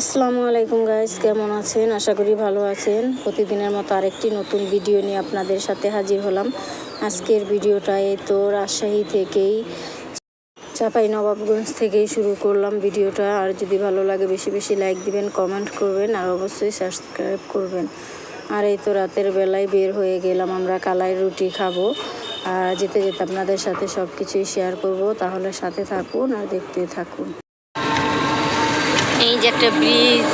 আসসালামু আলাইকুম গাইস কেমন আছেন? আশা করি ভালো আছেন। প্রতিদিনের মতো আরেকটি নতুন ভিডিও নিয়ে আপনাদের সাথে হাজির হলাম। আজকের ভিডিওটা এই তো রাজশাহী থেকেই, চাপাই নবাবগঞ্জ থেকেই শুরু করলাম ভিডিওটা আর যদি ভালো লাগে বেশি বেশি লাইক দিবেন কমেন্ট করবেন, আর অবশ্যই সাবস্ক্রাইব করবেন। আর এই তো রাতের বেলায় বের হয়ে গেলাম, আমরা কালাই রুটি খাব। আর যেতে যেতে আপনাদের সাথে সব কিছুই শেয়ার করব, তাহলে সাথে থাকুন আর দেখতে থাকুন। যে একটা ব্রিজ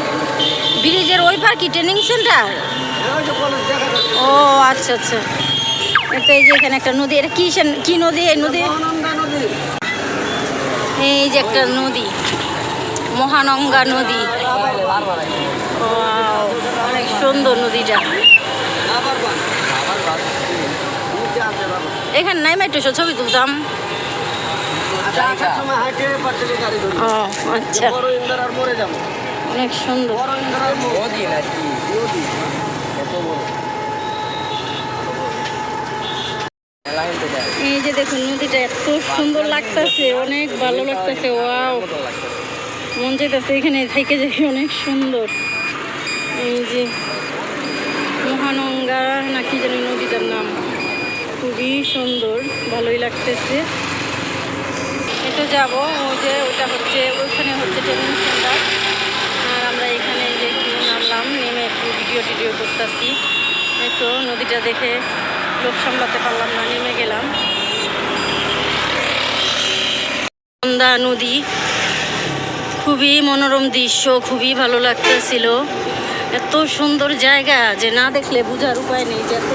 ব্রিজের ওই পার কি ট্রেনিং সেন্টার ও আচ্ছা আচ্ছা। এটা এই যে এখানে একটা নদী, এটা কি কি নদী? এই নদী? এই যে একটা নদী। মহানঙ্গা নদী। অনেক সুন্দর নদীটা। এখানে নাই একটু ছবি তুলতাম। ও আচ্ছা। অনেক সুন্দর। এই যে দেখুন নদীটা এত সুন্দর লাগতেছে অনেক ভালো লাগতেছে ওয়াও। মন চাইতেছে এখানে থেকে যাই অনেক সুন্দর। এই যে মহানঙ্গা না কি জানি নদীটার নাম। খুবই সুন্দর ভালোই লাগতেছে। এটা যাব, ওই যে ওটা হচ্ছে, ওইখানে হচ্ছে ট্রেনিং সেন্টার আর আমরা এখানে যে একটু নামলাম, নেমে একটু ভিডিও টিডিও করতেছি। তো নদীটা দেখে লোক সামলাতে পারলাম না, নেমে গেলাম। সন্ধ্যা নদী খুবই মনোরম দৃশ্য, খুবই ভালো লাগতেছিল। এত সুন্দর জায়গা যে না দেখলে বোঝার উপায় নেই যে এত।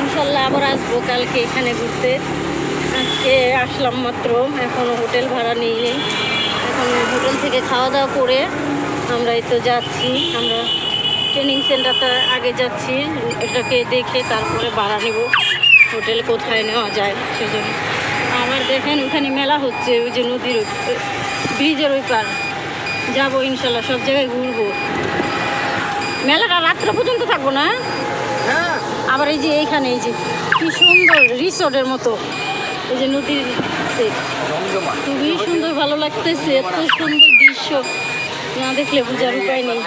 ইনশাল্লাহ আবার আসব কালকে এখানে ঘুরতে। আজকে আসলাম মাত্র এখনও হোটেল ভাড়া নিই। নেই এখন হোটেল থেকে খাওয়া দাওয়া করে আমরা এই তো যাচ্ছি। আমরা ট্রেনিং সেন্টারটা আগে যাচ্ছি এটাকে দেখে তারপরে ভাড়া নেব হোটেল কোথায় নেওয়া যায় সেজন্য। আবার দেখেন ওখানে মেলা হচ্ছে ওই যে নদীর ব্রিজের ওই পার। যাব ইনশাল্লাহ সব জায়গায় ঘুরবো। মেলাটা রাত্র পর্যন্ত থাকব না? আবার এই যে এইখানে এই যে কি সুন্দর রিসোর্টের মতো। এই যে নদীর খুবই সুন্দর, ভালো লাগতেছে, এত সুন্দর দৃশ্য। না দেখলে বোঝার উপায় নেই।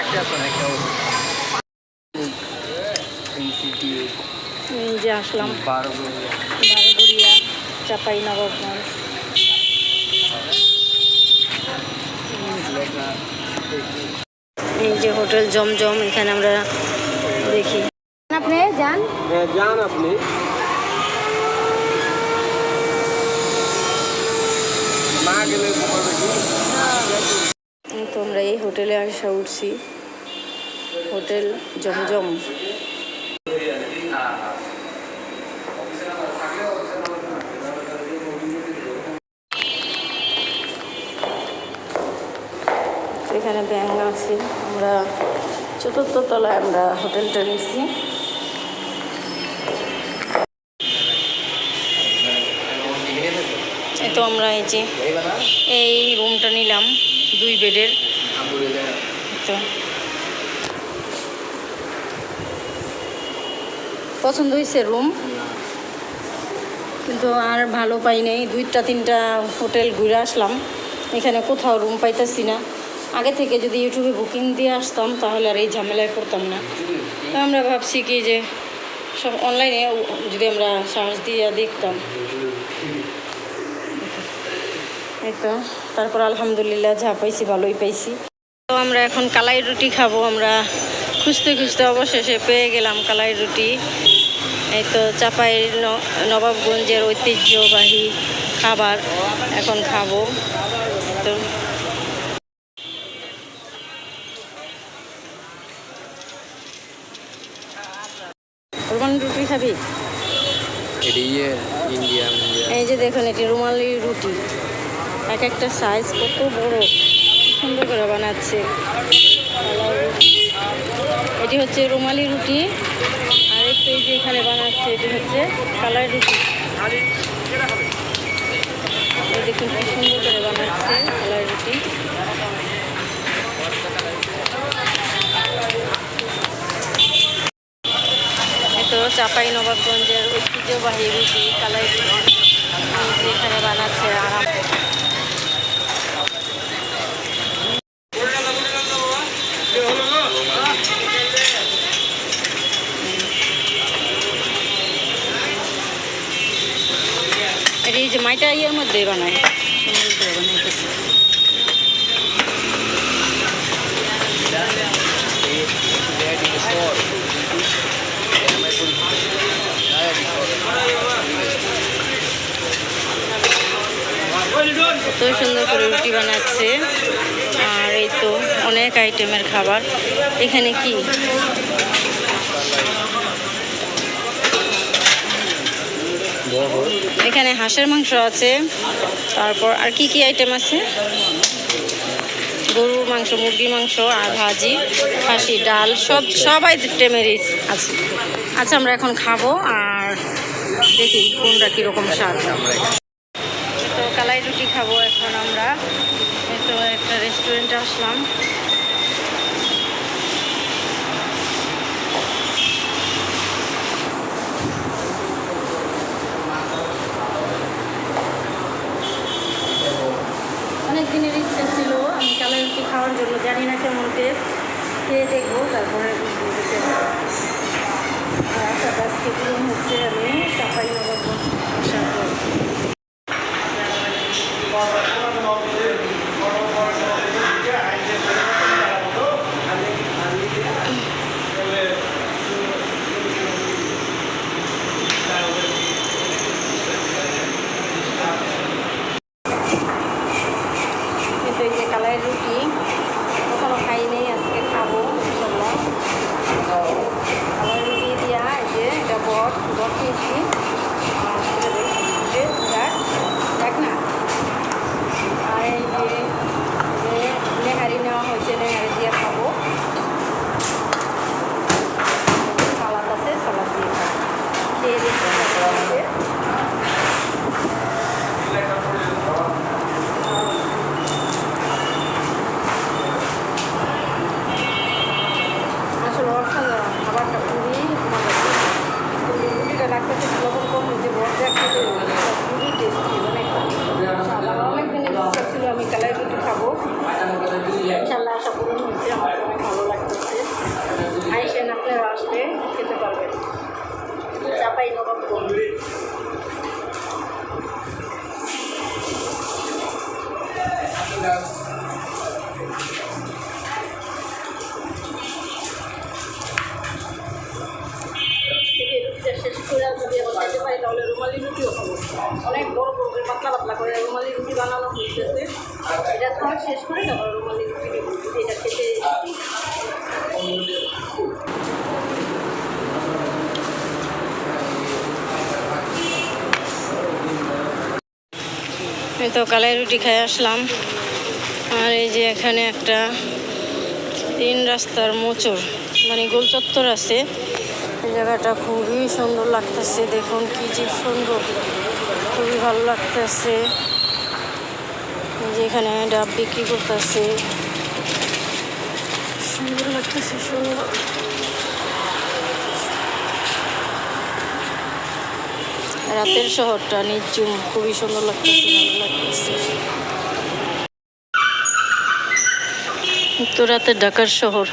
এই যে আসলাম। বারোগড়িয়া চাপাই নবাবগঞ্জ এই যে হোটেল জমজম, এখানে আমরা দেখি। আপনি যান? যান আপনি না গেলে ঘুমাবে কি? এই তো আমরা এই হোটেলে আসা উঠছি। Hotel Zamzam. এখানে ব্যাংক আছে। আমরা চতুর্থ তলায় আমরা হোটেলটা নিচ্ছি এই তো আমরা এই যে এই রুমটা নিলাম, দুই বেডের। তো। পছন্দ হয়েছে রুম। কিন্তু আর ভালো পাই নাই। দুইটা, তিনটা হোটেল ঘুরে আসলাম। এখানে কোথাও রুম পাইতেছি না। আগে থেকে যদি ইউটিউবে বুকিং দিয়ে আসতাম, তাহলে আর এই ঝামেলায় পড়তাম না। তো আমরা ভাবছি কি যে, সব অনলাইনে যদি আমরা সার্চ দিয়ে দেখতাম। তারপর আলহামদুলিল্লাহ যা পাইছি, ভালোই পাইছি। তো আমরা এখন কালাই রুটি খাব, আমরা খুঁজতে খুঁজতে অবশেষে পেয়ে গেলাম কালাই রুটি। এই তো চাপাই নবাবগঞ্জের ঐতিহ্যবাহী খাবার এখন খাব। তো রুটি খাবি? এই যে দেখুন, এটি রুমালি রুটি। এক একটা সাইজ কত বড়। সুন্দর করে বানাচ্ছে। এটি হচ্ছে রুমালি রুটি। আর একটু যে এখানে বানাচ্ছে, এটি হচ্ছে কালাই রুটি। দেখুন, কি সুন্দর করে বানাচ্ছে কালাই রুটি। চাপাই নবাবগঞ্জের ঐতিহ্যবাহী রুটি কালাই এখানে বানাচ্ছে আরাম এই যে মাইটা ইয়ের মধ্যেই বানায়। আইটেমের খাবার। এখানে কি? এখানে হাঁসের মাংস আছে। তারপর আর কি কি আইটেম আছে? গরুর মাংস, মুরগির মাংস, আর ভাজি, খাসি, ডাল, সব সব আইটেমেরই আছে। আচ্ছা আমরা এখন খাব আর দেখি কোনটা কীরকম স্বাদ। তো কালাই রুটি খাব এখন আমরা। তো একটা রেস্টুরেন্টে আসলাম অনেক দিনের ইচ্ছে ছিল আমি কালাই রুটি খাওয়ার জন্য জানি না কেমন টেস্ট খেয়ে দেখব, তারপরে বুঝব যে আর আশা থেকে হচ্ছে আমি, চাপাই নবাব আসার পর কিন্তু এই যে কালাই রুটি কখনো খাই নেই আজকে খাব ইনশাল্লাহ কালাই রুটি দিয়া এই যে এটা বট বট খেয়েছি আর এটা দেখি, যে দেখ দেখ না আর এই যে যে নেহারি নেওয়া হয়েছে নেহারি দিয়ে খাব সালাদ আছে সালাদ দিয়ে খাব খেয়ে দেখি কেমন আছে। আসলে অসাধারণ খাবারটা খুবই মজা কিন্তু রুটিটা লাগতেছে লবণ কম হয়েছে বড়টা খেতে খুবই টেস্টি মানে আমার অনেক দিনের ইচ্ছা ছিল আমি কালাই রুটি খাব ইনশাল্লাহ আশা পূরণ হয়েছে আমার অনেক ভালো লাগতেছে আইসেন আপনারা আসলে খেতে পারবেন চাপাই নবাব থেকে রুটিটা শেষ করে যদি আবার খাইতে পারি তাহলে খাব অনেক বড় করে পাতলা পাতলা করে রুমালি রুটি বানানো এটা খাওয়া শেষ করে তারপর রুমালি রুটি এটা খেতে আমি তো কালাই রুটি খেয়ে আসলাম। আর এই যে এখানে একটা তিন রাস্তার মোচর মানে গোল চত্বর আছে। জায়গাটা খুবই সুন্দর লাগতেছে, দেখুন কি যে সুন্দর, খুবই ভালো লাগতেছে। যেখানে ডাব বিক্রি করতেছে। সুন্দর লাগতেছে, সুন্দর। রাতের শহরটা নির্জুম, খুবই সুন্দর লাগতেছে, ভালো লাগতেছে। তো রাতের ঢাকার শহর।